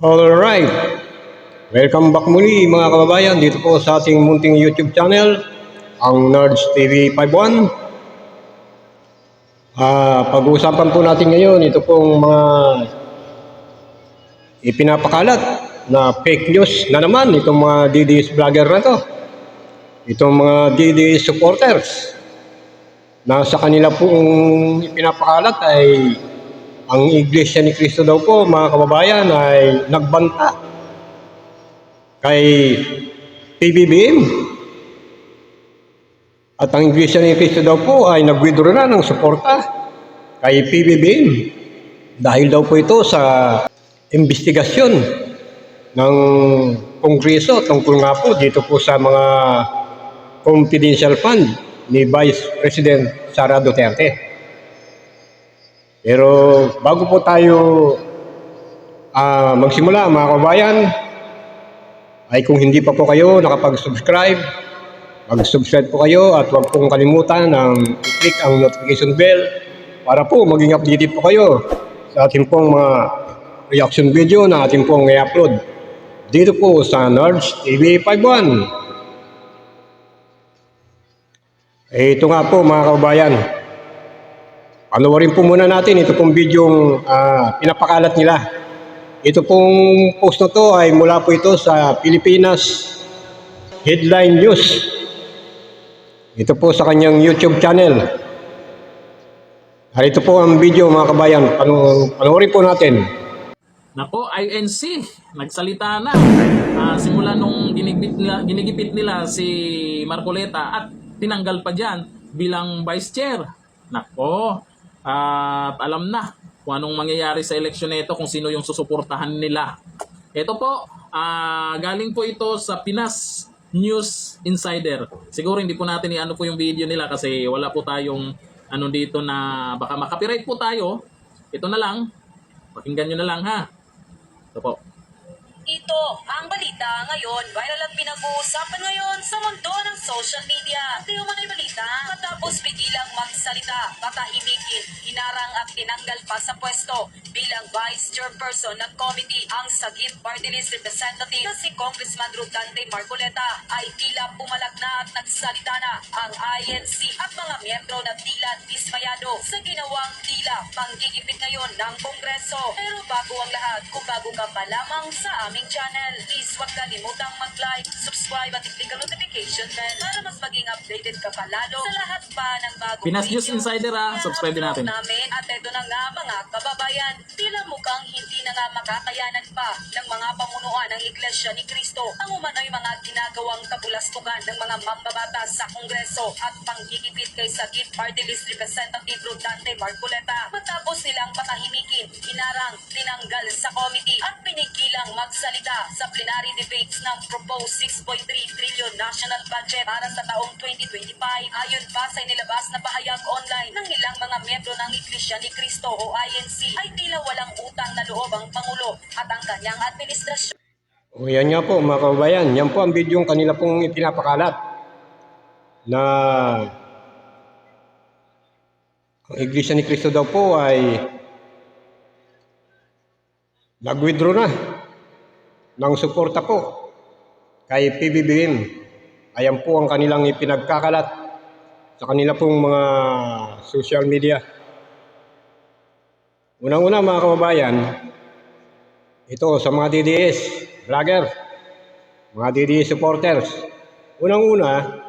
Alright. Welcome back muli mga kababayan dito po sa ating munting YouTube channel, ang Nerds TV 51. Ah, pag-uusapan po natin ngayon ito pong mga ipinapakalat na fake news na naman itong mga DDS vlogger na to. Itong mga DDS supporters na sa kanila pong ipinapakalat ay ang Iglesia ni Cristo daw po, mga kababayan, ay nagbanta kay PBBM. At ang Iglesia ni Cristo daw po ay nag-withdraw na ng suporta kay PBBM. Dahil daw po ito sa investigasyon ng Kongreso tungkol nga po dito po sa mga confidential fund ni Vice President Sara Duterte. Pero bago po tayo ah, magsimula mga kabayan, ay kung hindi pa po kayo nakapag-subscribe, mag-subscribe po kayo at huwag pong kalimutan ng i-click ang notification bell para po maging updated po kayo sa ating pong mga reaction video na ating pong i-upload dito po sa Nerds TV 51. Eh, ito nga po mga kababayan, Panoorin po muna natin ito pong bidyong ah, pinapakalat nila. Ito pong post na to ay mula po ito sa Pilipinas Headline News. Ito po sa kanyang YouTube channel. At ito po ang video mga kabayan. Pano panoorin po natin. Nako, INC, nagsalita na. Ah, simula nung ginigipit nila, ginigipit nila si Marcoleta at tinanggal pa diyan bilang vice chair. Nako, at alam na kung anong mangyayari sa eleksyon nito kung sino yung susuportahan nila. Ito po, ah, galing po ito sa Pinas News Insider. Siguro hindi po natin i-ano po yung video nila kasi wala po tayong ano dito na baka makapiright po tayo. Ito na lang. Pakinggan nyo na lang ha. Ito po. Ito ang balita ngayon. Viral at pinag-uusapan ngayon sa mundo ng social media. At yung mga balita, matapos bigilang magsalita, patahimikin, hinarang at tinanggal pa sa pwesto bilang Vice Chairperson ng committee ang Sagip Party List Representative na si Congressman Rodante Marcoleta ay tila pumalag na at nagsalita na ang INC at mga miyembro na tila dismayado sa ginawang tila panggigipit ngayon ng Kongreso. Pero bago ang lahat, kung bago ka pa lamang sa aming channel, please huwag kalimutang mag-like, subscribe at i-click ang notification bell para mas maging updated ka pa lalo sa lahat pa ng bagong Pinas News video Insider, ah. na Subscribe din natin. namin. At ito na nga mga kababayan, tila mukhang hindi na nga makakayanan pa ng mga pamunuan ng Iglesia ni Cristo ang umano'y mga ginagawang kabulastukan ng mga mambabatas sa Kongreso at panggigipit kay Sagip Party List Representative Rodante Marcoleta matapos nilang patahimikin, hinarang, tinanggal sa committee at pinigilang magsalita sa plenary debates ng proposed 6.3 trillion national budget para sa taong 2025 ayon pa sa nilabas na pahayag online ng ilang mga miyembro ng Iglesia ni Cristo o INC ay tila walang utang na loob ang Pangulo at ang kanyang administrasyon. O yan nga po mga kababayan. Yan po ang bidyong kanila pong ipinapakalat na ang Iglesia ni Cristo daw po ay nag-withdraw na ng suporta po kay PBBM. Ayan po ang kanilang ipinagkakalat sa kanila pong mga social media. Unang-una mga kababayan, ito sa mga DDS, vlogger, mga DDS supporters. Unang-una,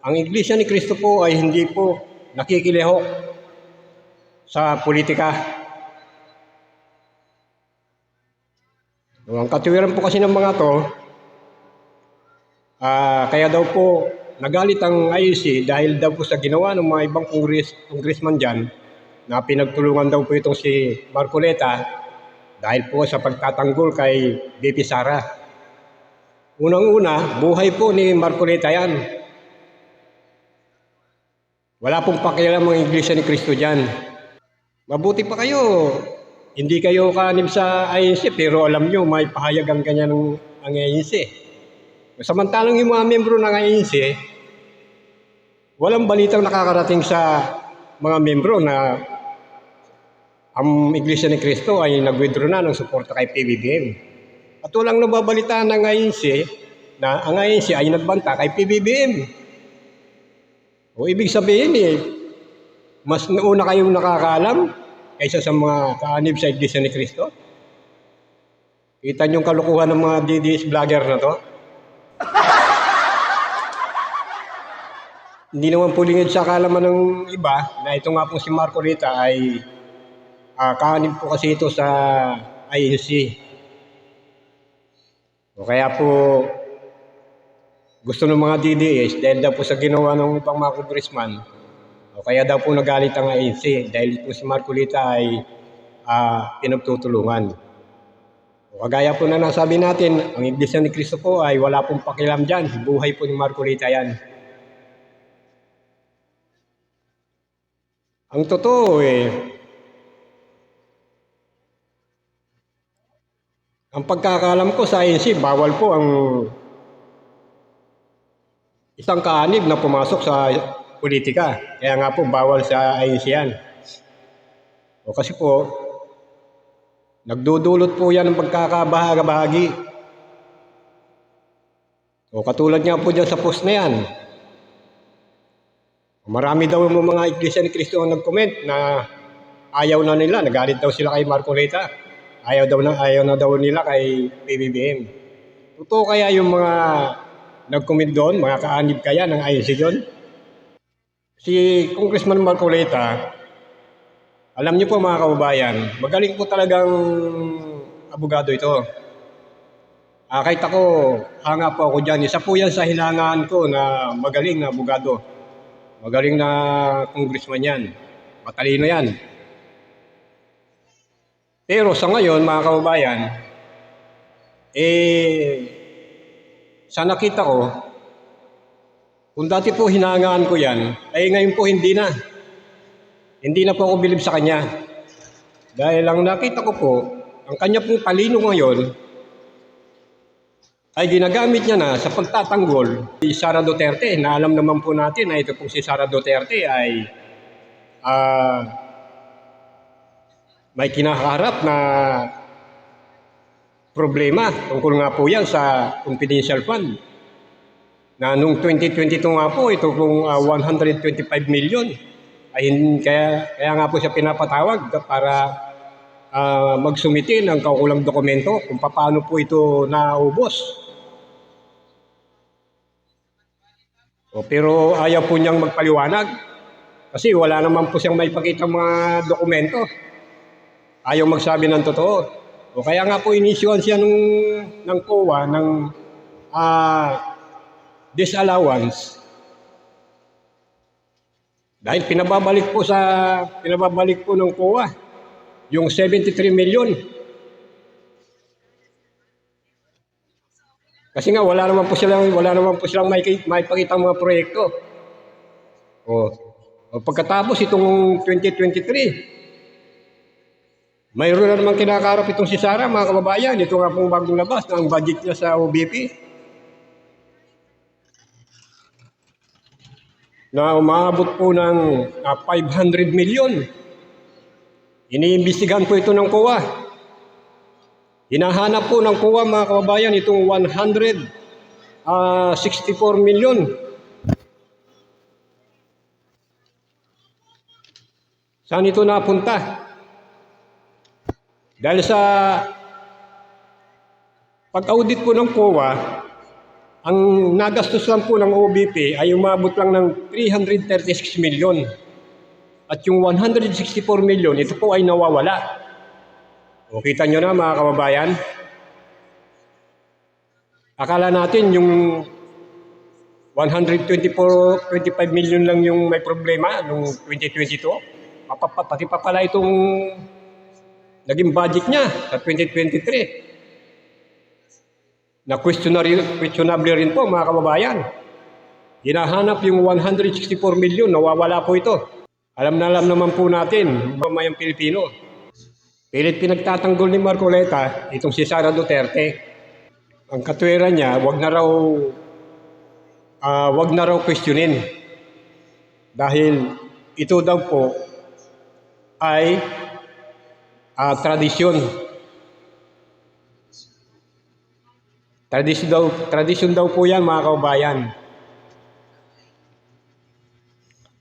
ang Iglesia ni Cristo po ay hindi po nakikilihok sa politika. Ang katuwiran po kasi ng mga to, ah, kaya daw po nagalit ang IEC dahil daw po sa ginawa ng mga ibang kongres, congressman dyan na pinagtulungan daw po itong si Marcoleta dahil po sa pagtatanggol kay BP Sara. Unang-una, buhay po ni Marcoleta yan. Wala pong pakialam ang Iglesia ni Cristo dyan. Mabuti pa kayo. Hindi kayo kanib sa INC pero alam nyo may pahayag ang kanya ng ang INC. Samantalang yung mga membro ng INC, walang balitang nakakarating sa mga membro na ang Iglesia ni Cristo ay nag-withdraw na ng suporta kay PBBM. At walang nababalita ng INC na ang INC ay nagbanta kay PBBM. O ibig sabihin eh, mas nauna kayong nakakaalam kaysa sa mga kaanib sa Iglesia ni Cristo. Kita niyo yung kalukuhan ng mga DDS vlogger na to. Hindi naman po lingid sa kalaman ng iba na ito nga po si Marco Rita ay ah, kaanib po kasi ito sa INC. O kaya po gusto ng mga DDS dahil daw po sa ginawa ng ibang mga congressman o kaya daw po nagalit ang INC dahil po si Marco Rita ay ah, pinagtutulungan. O kagaya po na nasabi natin, ang Iglesia ni Cristo po ay wala pong pakialam dyan. Buhay po ni Marco Rita yan. Ang totoo eh, ang pagkakalam ko sa INC, bawal po ang isang kaanib na pumasok sa politika. Kaya nga po, bawal sa INC yan. O kasi po, nagdudulot po yan ng pagkakabahagi. O katulad nga po dyan sa post na yan, Marami daw yung mga iglesia ni Cristo ang nag-comment na ayaw na nila, nagalit daw sila kay Marco Reta. Ayaw daw na ayaw na daw nila kay PBBM. Totoo kaya yung mga nag-comment doon, mga kaanib kaya ng INC doon? Si Congressman Marco Reta, alam niyo po mga kababayan, magaling po talagang abogado ito. Ah, kahit ako, hanga po ako dyan. Isa po yan sa hilangan ko na magaling na abogado. Magaling na congressman yan. Matalino yan. Pero sa ngayon, mga kababayan, eh, sa nakita ko, kung dati po hinangaan ko yan, ay ngayon po hindi na. Hindi na po ako bilib sa kanya. Dahil ang nakita ko po, ang kanya pong talino ngayon, ay ginagamit niya na sa pagtatanggol si Sara Duterte na alam naman po natin na ito pong si Sara Duterte ay ah, may kinakaharap na problema tungkol nga po yan sa confidential fund na nung 2022 nga po ito pong ah, 125 million ay kaya, kaya nga po siya pinapatawag para ah, magsumiti ng kaukulang dokumento kung paano po ito naubos. O, pero ayaw po niyang magpaliwanag kasi wala naman po siyang may pakita mga dokumento. Ayaw magsabi ng totoo. O kaya nga po inisyuan siya nung, ng COA ng ah, disallowance dahil pinababalik po sa pinababalik po ng COA yung 73 million. Kasi nga wala naman po silang wala naman po silang may may pakita mga proyekto. O, o pagkatapos itong 2023 mayroon na naman kinakarap itong si Sara, mga kababayan. Ito nga pong bagong labas ng budget niya sa OBP. Na umabot po ng ah, 500 million. Iniimbestigahan po ito ng COA. Hinahanap po ng COA mga kababayan itong 164 million. Saan ito napunta? Dahil sa pag-audit po ng COA, ang nagastos lang po ng OBP ay umabot lang ng 336 million. At yung 164 million, ito po ay nawawala. O kita nyo na mga kababayan. Akala natin yung 124, 25 million lang yung may problema noong 2022. Papa- Pati pa pala itong naging budget niya sa 2023. Na questionable rin po mga kababayan. Hinahanap yung 164 million, nawawala po ito. Alam na alam naman po natin, mamayang Pilipino. Pilit pinagtatanggol ni Marcoleta itong si Sara Duterte. Ang katwiran niya, wag na raw ah, wag na raw questionin. Dahil ito daw po ay ah, tradisyon. Tradisyon daw, tradisyon daw po yan mga kaubayan.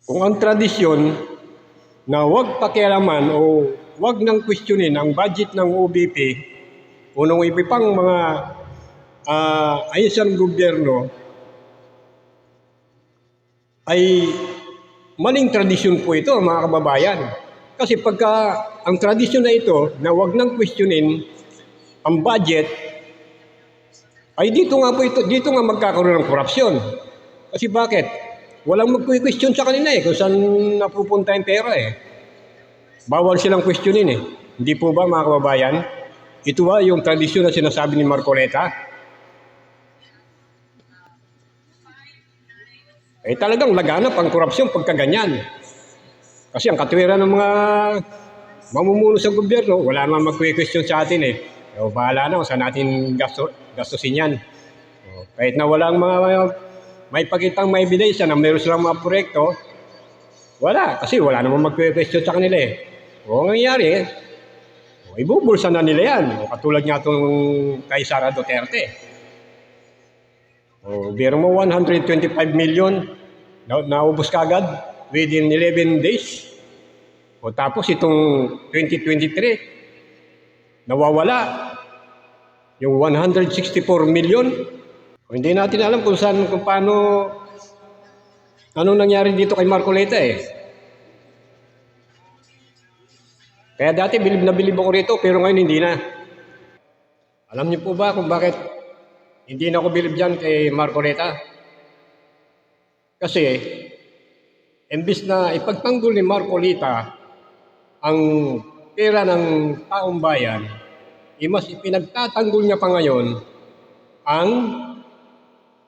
Kung ang tradisyon na huwag pakialaman o huwag nang questionin ang budget ng OBP o ng iba mga uh, ayusan gobyerno ay maling tradisyon po ito mga kababayan. Kasi pagka ang tradisyon na ito na huwag nang questionin ang budget ay dito nga po ito, dito nga magkakaroon ng korupsyon. Kasi bakit? Walang magque-question sa kanila eh kung saan napupunta yung pera eh. Bawal silang questionin eh. Hindi po ba mga kababayan? Ito ba yung tradisyon na sinasabi ni Marcoleta? Eh talagang laganap ang korupsyon pagka ganyan. Kasi ang katwiran ng mga mamumuno sa gobyerno, wala naman magque-question sa atin eh. O bahala na kung saan natin gasto, gastusin yan. O, kahit na walang mga may pakitang may ebidensya na meron silang mga proyekto, wala. Kasi wala namang magque-question sa kanila eh. O ang nangyayari, o, ibubulsa na nila yan. O, katulad nga itong kay Sara Duterte. O, biro mo 125 million na naubos kagad within 11 days. O tapos itong 2023, nawawala yung 164 million. Hindi natin alam kung saan, kung paano, anong nangyari dito kay Marcoleta eh. Kaya dati bilib na bilib ako rito, pero ngayon hindi na. Alam niyo po ba kung bakit hindi na ako bilib dyan kay Marcoleta? Kasi, imbis na ipagtanggol ni Marcolita ang pera ng taong bayan, eh mas ipinagtatanggol niya pa ngayon ang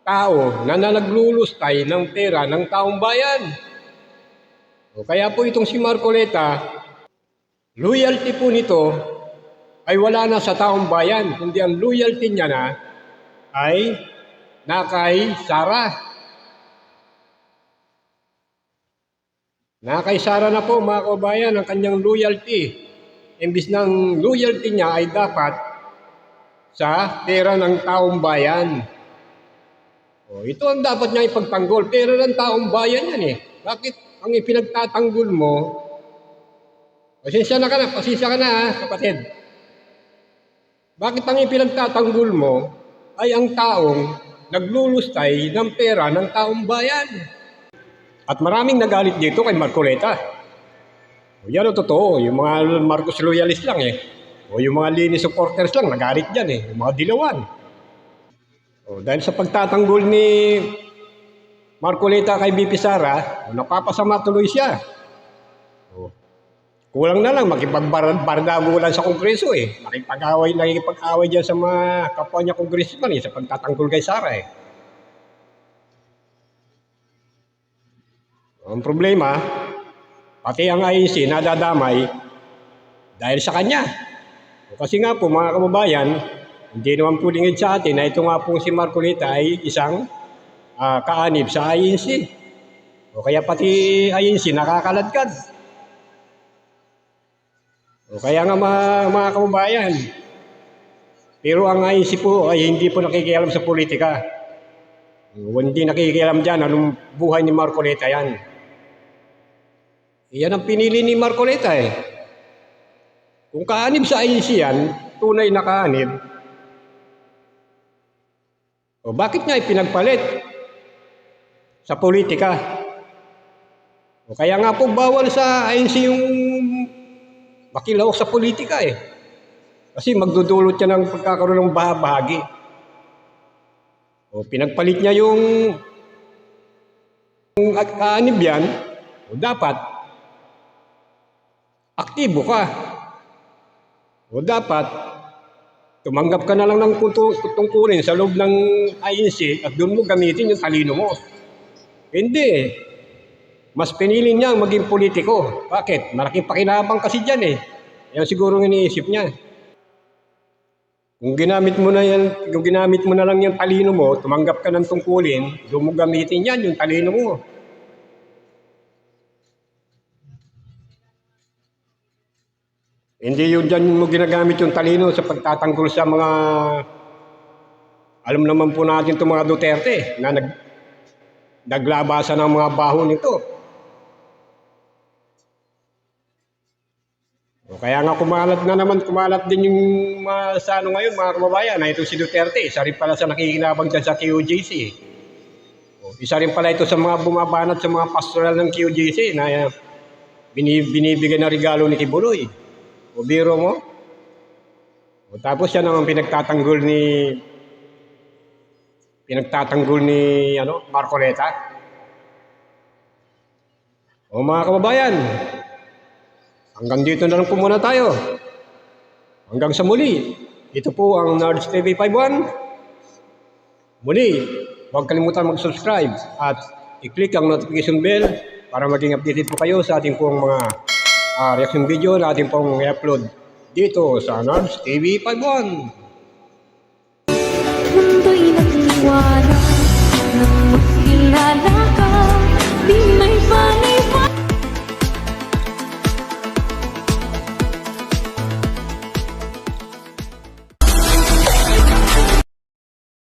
tao na nanaglulustay ng pera ng taong bayan. O kaya po itong si Marcoleta, loyalty po nito ay wala na sa taong bayan, kundi ang loyalty niya na ay na kay Sarah. Na kay Sarah na po mga kabayan ang kanyang loyalty. Imbis ng loyalty niya ay dapat sa pera ng taong bayan. O, ito ang dapat niya ipagtanggol. Pera ng taong bayan yan eh. Bakit ang ipinagtatanggol mo? Pasensya na ka na, pasensya ka na ha, kapatid. Bakit ang ipinagtatanggol mo ay ang taong naglulustay ng pera ng taong bayan? At maraming nagalit dito kay Marcoleta. O yan ang totoo, yung mga Marcos loyalist lang eh. O yung mga Lini supporters lang, nagalit dyan eh. Yung mga dilawan. O dahil sa pagtatanggol ni Marcoleta kay BP Sara, napapasama tuloy siya. O, kulang na lang, makipagbardago lang sa kongreso eh. Makipag-away, nakikipag-away dyan sa mga kapwa niya kongresman eh, sa pagtatanggol kay Sara eh. Ang problema, pati ang IEC nadadamay dahil sa kanya. Kasi nga po mga kababayan, hindi naman po lingid sa atin na ito nga po si Marcolita ay isang ah, kaanib sa IEC. O kaya pati IEC nakakaladkad. O kaya nga mga, mga kababayan, pero ang IEC po ay hindi po nakikialam sa politika. O, Hindi nakikialam dyan anong buhay ni Marcolita yan. Yan ang pinili ni Marcoleta eh. Kung kaanib sa IEC yan, tunay na kaanib, o bakit niya ipinagpalit sa politika? O kaya nga po bawal sa INC yung makilawak sa politika eh. Kasi magdudulot siya ng pagkakaroon ng bahagi. O pinagpalit niya yung yung kaanib yan, o dapat aktibo ka. O dapat, tumanggap ka na lang ng tungkulin sa loob ng INC at doon mo gamitin yung talino mo. Hindi. Mas pinili niya maging politiko. Bakit? Malaking pakinabang kasi dyan eh. Yan siguro ang iniisip niya. Kung ginamit mo na yan, kung ginamit mo na lang yung talino mo, tumanggap ka ng tungkulin, doon mo gamitin yan, yung talino mo. Hindi yun dyan mo ginagamit yung talino sa pagtatanggol sa mga alam naman po natin itong mga Duterte na nag, naglabasan ng mga baho nito. O kaya nga kumalat na naman, kumalat din yung mga, sa ano ngayon, mga kababayan, na ito si Duterte. Isa rin pala sa nakikinabang dyan sa QJC. O, isa rin pala ito sa mga bumabanat sa mga pastoral ng QJC na uh, bini- binibigyan na regalo ni Kibuloy. O biro mo? O tapos yan ang pinagtatanggol ni pinagtatanggol ni ano, Marcoleta. O mga kababayan, hanggang dito na lang po muna tayo. Hanggang sa muli, ito po ang Nards TV 51. Muli, huwag kalimutan mag-subscribe at i-click ang notification bell para maging updated po kayo sa ating pong mga Ah, uh, reaction video na ating pong i-upload dito sa Narbs TV Pagbuan. Mundo'y nagliwanag nang makilala ka, di may parang